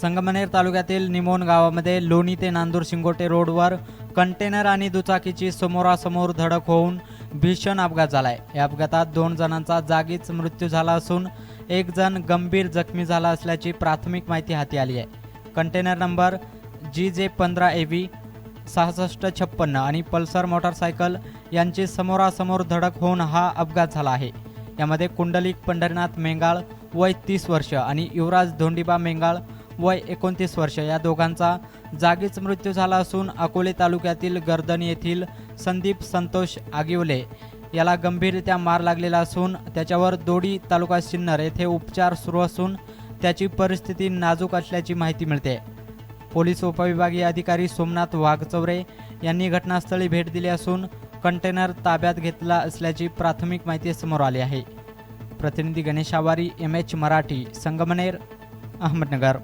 संगमनेर तालुक्यातील निमोन गावामध्ये लोणी ते नांदूर शिंगोटे रोडवर कंटेनर आणि दुचाकीची समोरासमोर धडक होऊन भीषण अपघात झालाय. या अपघातात दोन जणांचा जागीच मृत्यू झाला असून एक जण गंभीर जखमी झाला असल्याची प्राथमिक माहिती हाती आली आहे. कंटेनर नंबर जी जे पंधरा ए व्ही सहासष्ट छप्पन्न आणि पल्सर मोटारसायकल यांची समोरासमोर धडक होऊन हा अपघात झाला आहे. यामध्ये कुंडलिक पंढरीनाथ मेंगाळ वय तीस वर्ष आणि युवराज धोंडीबा मेंगाळ वय एकोणतीस वर्ष. या दोघांचा जागीच मृत्यू झाला असून अकोले तालुक्यातील गर्दन येथील संदीप संतोष आगिवले याला गंभीररित्या मार लागलेला असून त्याच्यावर दोडी तालुका सिन्नर येथे उपचार सुरू असून त्याची परिस्थिती नाजूक असल्याची माहिती मिळते. पोलीस उपविभागीय अधिकारी सोमनाथ वाघचौरे यांनी घटनास्थळी भेट दिली असून कंटेनर ताब्यात घेतला असल्याची प्राथमिक माहिती समोर आली आहे. प्रतिनिधी गणेश आवारी एम एच मराठी संगमनेर अहमदनगर.